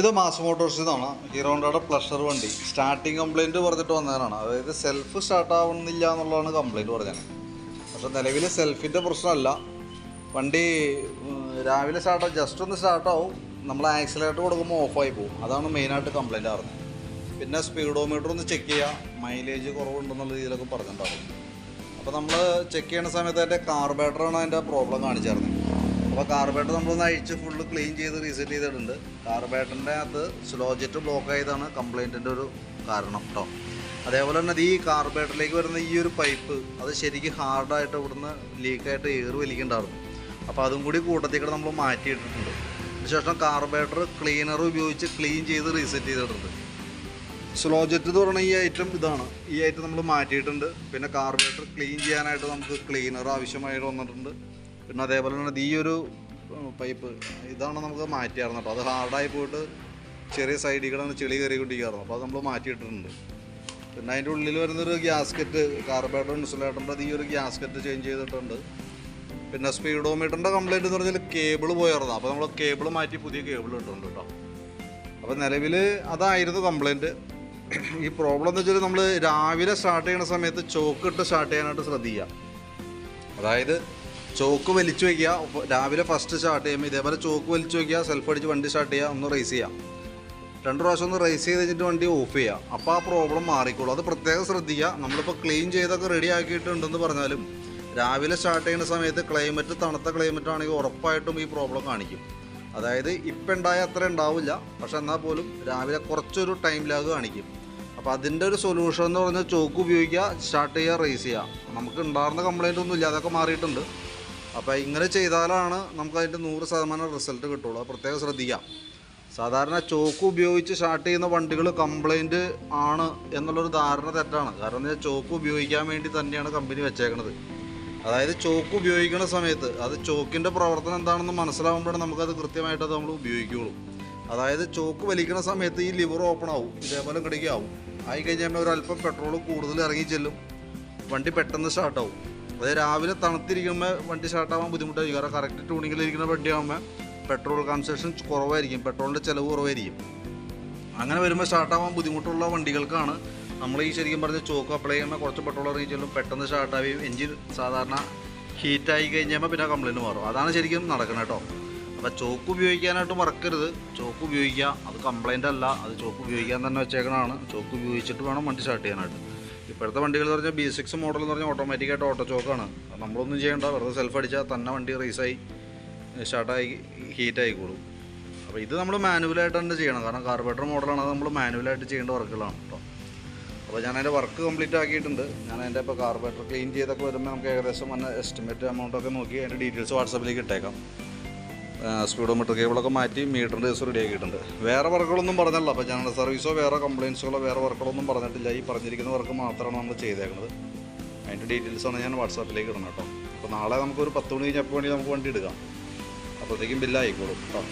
ഇത് മാസ് മോട്ടോഴ്സിൽ നിന്നാണ് ഹീറോണ്ടയുടെ പ്ലഷർ വണ്ടി. സ്റ്റാർട്ടിങ് കംപ്ലൈന്റ് പറഞ്ഞിട്ട് വന്നതാണ് അതായത് സെൽഫ് സ്റ്റാർട്ട് ആവുന്നില്ല എന്നുള്ളതാണ് കംപ്ലൈന്റ് പറഞ്ഞത്. പക്ഷെ നിലവിൽ സെൽഫിന്റെ പ്രശ്നമല്ല. വണ്ടി രാവിലെ സ്റ്റാർട്ട് ജസ്റ്റ് ഒന്ന് സ്റ്റാർട്ടാവും നമ്മൾ ആക്സിലേറ്റർ കൊടുക്കുമ്പോൾ ഓഫായി പോകും. അതാണ് മെയിനായിട്ട് കംപ്ലൈന്റ് ആറുന്നത് പിന്നെ സ്പീഡോമീറ്റർ ഒന്ന് ചെക്ക് ചെയ്യുക മൈലേജ് കുറവുണ്ടെന്നുള്ള രീതിയിലൊക്കെ പറഞ്ഞിട്ടുണ്ടാവും. അപ്പോൾ നമ്മൾ ചെക്ക് ചെയ്യുന്ന സമയത്ത് അതിന്റെ കാർബേറ്ററാണ് അതിന്റെ പ്രോബ്ലം കാണിച്ചായിരുന്നത് അപ്പോൾ കാർബേറ്റർ നമ്മളൊന്ന് അഴിച്ച് ഫുള്ള് ക്ലീൻ ചെയ്ത് റീസെറ്റ് ചെയ്തിട്ടുണ്ട്. കാർബേറ്ററിന്റെ അകത്ത് സ്ലോ ജെറ്റ് ബ്ലോക്ക് ആയതാണ് കംപ്ലൈന്റിന്റെ ഒരു കാരണം കേട്ടോ അതേപോലെ തന്നെ ഈ കാർബേറ്ററിലേക്ക് വരുന്ന ഈ ഒരു പൈപ്പ് അത് ശരിക്കും ഹാർഡായിട്ട് ഇവിടുന്ന് ലീക്കായിട്ട് ഏറ് വലിക്കുന്നുണ്ടായിരുന്നു. അപ്പോൾ അതും കൂടി കൂട്ടത്തേക്കൂടെ നമ്മൾ മാറ്റിയിട്ടിട്ടുണ്ട്. അതിനുശേഷം കാർബേറ്റർ ക്ലീനർ ഉപയോഗിച്ച് ക്ലീൻ ചെയ്ത് റീസെറ്റ് ചെയ്തിട്ടുണ്ട്. സ്ലോ ജെറ്റ് എന്ന് പറയുന്ന ഈ ഐറ്റം ഇതാണ്. ഈ ഐറ്റം നമ്മൾ മാറ്റിയിട്ടുണ്ട്. പിന്നെ കാർബേറ്റർ ക്ലീൻ ചെയ്യാനായിട്ട് നമുക്ക് ക്ലീനർ ആവശ്യമായിട്ട് വന്നിട്ടുണ്ട്. പിന്നെ അതേപോലെ തന്നെ ഈ ഒരു പൈപ്പ് ഇതാണ് നമുക്ക് മാറ്റിയായിരുന്നു അപ്പോൾ അത് ഹാർഡായി പോയിട്ട് ചെറിയ സൈഡിൽ കൂടെ ചെളി കയറിക്കൊണ്ടിരിക്കുകയായിരുന്നു. അപ്പോൾ അത് നമ്മൾ മാറ്റിയിട്ടിട്ടുണ്ട്. പിന്നെ അതിന്റെ ഉള്ളിൽ വരുന്നൊരു ഗ്യാസ്കറ്റ് കാർബറേറ്റർ ഇൻസുലേറ്ററിന്റെ ഈ ഒരു ഗ്യാസ്കറ്റ് ചേഞ്ച് ചെയ്തിട്ടുണ്ട്. പിന്നെ സ്പീഡോമീറ്ററിന്റെ കംപ്ലൈന്റ് എന്ന് പറഞ്ഞാൽ കേബിൾ പോയായിരുന്നു അപ്പോൾ നമ്മൾ കേബിൾ മാറ്റി പുതിയ കേബിൾ ഇട്ടുണ്ട് കേട്ടോ. അപ്പോൾ നിലവിൽ അതായിരുന്നു കംപ്ലൈന്റ് ഈ പ്രോബ്ലം എന്ന് വെച്ചാൽ നമ്മൾ രാവിലെ സ്റ്റാർട്ട് ചെയ്യുന്ന സമയത്ത് ചോക്ക് ഇട്ട് സ്റ്റാർട്ട് ചെയ്യാനായിട്ട് ശ്രദ്ധിക്കുക. അതായത് ചോക്ക് വലിച്ചു വയ്ക്കുക രാവിലെ ഫസ്റ്റ് സ്റ്റാർട്ട് ചെയ്യുമ്പോൾ ഇതേപോലെ ചോക്ക് വലിച്ചു വയ്ക്കുക സെൽഫ് അടിച്ച് വണ്ടി സ്റ്റാർട്ട് ചെയ്യുക ഒന്ന് റേസ് ചെയ്യാം രണ്ട് പ്രാവശ്യം ഒന്ന് റേസ് ചെയ്ത് കഴിഞ്ഞിട്ട് വണ്ടി ഓഫ് ചെയ്യുക. അപ്പോൾ ആ പ്രോബ്ലം മാറിക്കോളും. അത് പ്രത്യേകം ശ്രദ്ധിക്കുക. നമ്മളിപ്പോൾ ക്ലീൻ ചെയ്തൊക്കെ റെഡി ആക്കിയിട്ടുണ്ടെന്ന് പറഞ്ഞാലും രാവിലെ സ്റ്റാർട്ട് ചെയ്യുന്ന സമയത്ത് ക്ലൈമറ്റ് തണുത്ത ക്ലൈമറ്റ് ആണെങ്കിൽ ഉറപ്പായിട്ടും ഈ പ്രോബ്ലം കാണിക്കും. അതായത് ഇപ്പം ഉണ്ടായ അത്ര ഉണ്ടാവില്ല പക്ഷെ എന്നാൽ പോലും രാവിലെ കുറച്ചൊരു ടൈം ലാഗ് കാണിക്കും. അപ്പോൾ അതിന്റെ ഒരു സൊല്യൂഷൻ എന്ന് പറഞ്ഞാൽ ചോക്ക് ഉപയോഗിക്കുക സ്റ്റാർട്ട് ചെയ്യുക റേസ് ചെയ്യുക. നമുക്ക് ഉണ്ടാകുന്ന കംപ്ലൈന്റ് ഒന്നും ഇല്ല അതൊക്കെ മാറിയിട്ടുണ്ട്. അപ്പോൾ ഇങ്ങനെ ചെയ്താലാണ് നമുക്ക് അതിന്റെ നൂറ് ശതമാനം റിസൾട്ട് കിട്ടുള്ളൂ. അത് പ്രത്യേകം ശ്രദ്ധിക്കാം. സാധാരണ ചോക്ക് ഉപയോഗിച്ച് സ്റ്റാർട്ട് ചെയ്യുന്ന വണ്ടികൾ കംപ്ലൈന്റ് ആണ് എന്നുള്ളൊരു ധാരണ തെറ്റാണ്. കാരണം എന്താ ചോക്ക് ഉപയോഗിക്കാൻ വേണ്ടി തന്നെയാണ് കമ്പനി വെച്ചേക്കുന്നത് അതായത് ചോക്ക് ഉപയോഗിക്കുന്ന സമയത്ത് അത് ചോക്കിന്റെ പ്രവർത്തനം എന്താണെന്ന് മനസ്സിലാവുമ്പോഴാണ് നമുക്കത് കൃത്യമായിട്ട് അത് നമ്മൾ ഉപയോഗിക്കുകയുള്ളൂ അതായത് ചോക്ക് വലിക്കുന്ന സമയത്ത് ഈ ലിവർ ഓപ്പൺ ആവും ഇതേപോലെ കിടക്കുകയാവും. ആയി കഴിഞ്ഞാൽ ഒരു അല്പം പെട്രോൾ കൂടുതൽ ഇറങ്ങി ചെല്ലും. വണ്ടി പെട്ടെന്ന് സ്റ്റാർട്ടാവും അതായത് രാവിലെ തണുത്തിരിക്കുമ്പോൾ വണ്ടി സ്റ്റാർട്ടാവാൻ ബുദ്ധിമുട്ടായിരിക്കും. കാരണം കറക്റ്റ് ട്യൂണിങ്ങിലിരിക്കുന്ന വണ്ടിയാകുമ്പോൾ പെട്രോൾ കൺസപ്ഷൻ കുറവായിരിക്കും. പെട്രോളിന്റെ ചിലവ് കുറവായിരിക്കും. അങ്ങനെ വരുമ്പോൾ സ്റ്റാർട്ടാവാൻ ബുദ്ധിമുട്ടുള്ള വണ്ടികൾക്കാണ് നമ്മൾ ഈ ശരിക്കും പറഞ്ഞ ചോക്ക് അപ്ലൈ ചെയ്യുമ്പോൾ കുറച്ച് പെട്രോൾ ഇറങ്ങി ചെല്ലും പെട്ടെന്ന് സ്റ്റാർട്ടാവുകയും എഞ്ചിൻ സാധാരണ ഹീറ്റായി കഴിഞ്ഞാൽ പിന്നെ കംപ്ലൈന്റ് മാറും. അതാണ് ശരിക്കും നടക്കുന്നത് കേട്ടോ അപ്പോൾ ചോക്ക് ഉപയോഗിക്കാനായിട്ട് മറക്കരുത്. ചോക്ക് ഉപയോഗിക്കുക അത് കംപ്ലൈന്റ് അല്ല. അത് ചോക്ക് ഉപയോഗിക്കാൻ തന്നെ വെച്ചേക്കണതാണ്. ചോക്ക് ഉപയോഗിച്ചിട്ട് വേണം വണ്ടി സ്റ്റാർട്ട് ചെയ്യാനായിട്ട്. ഇപ്പോഴത്തെ വണ്ടികൾ എന്ന് പറഞ്ഞാൽ ബി സിക്സ് മോഡൽ എന്ന് പറഞ്ഞാൽ ഓട്ടോമാറ്റിക്കായിട്ട് ഓട്ടോ ചോക്കാണ് നമ്മളൊന്നും ചെയ്യേണ്ട. വെറുതെ സെൽഫ് അടിച്ചാൽ തന്നെ വണ്ടി റേസായി സ്റ്റാർട്ടായി ഹീറ്റ് ആയിക്കോളും അപ്പോൾ ഇത് നമ്മൾ മാനുവലായിട്ട് തന്നെ ചെയ്യണം. കാരണം കാർബറേറ്റർ മോഡലാണ് അത് നമ്മൾ മാനുവലായിട്ട് ചെയ്യേണ്ട വർക്കുകളാണ് കേട്ടോ അപ്പോൾ ഞാൻ അതിന്റെ വർക്ക് കംപ്ലീറ്റ് ആക്കിയിട്ടുണ്ട്. ഞാൻ അതിന്റെ ഇപ്പോൾ കാർബറേറ്റർ ക്ലീൻ ചെയ്തൊക്കെ വരുമ്പോൾ നമുക്ക് ഏകദേശം വന്ന എസ്റ്റിമേറ്റ് എമൗണ്ട് ഒക്കെ നോക്കി അതിന്റെ ഡീറ്റെയിൽസ് വാട്സാപ്പിലേക്ക് ഇട്ടേക്കാം. സ്പീഡോമീറ്റർ കേബിളൊക്കെ മാറ്റി മീറ്ററിന്റെ ദിവസം റെഡി ആക്കിയിട്ടുണ്ട്. വേറെ വർക്കുകളൊന്നും പറഞ്ഞല്ല. അപ്പോൾ ജനറൽ സർവീസോ വേറെ കംപ്ലയിൻസുകളോ വേറെ വർക്കുകളൊന്നും പറഞ്ഞിട്ടില്ല. ഈ പറഞ്ഞിരിക്കുന്ന വർക്ക് മാത്രമാണ് നമ്മൾ ചെയ്തേക്കുന്നത്. അതിന്റെ ഡീറ്റെയിൽസാണ് ഞാൻ വാട്സാപ്പിലേക്ക് ഇടണം കേട്ടോ. അപ്പോൾ നാളെ നമുക്കൊരു പത്ത് മണി കഴിഞ്ഞപ്പോൾ വേണ്ടി നമുക്ക് വണ്ടി എടുക്കാം. അപ്പോഴത്തേക്കും ബില്ലായിക്കോളും കേട്ടോ.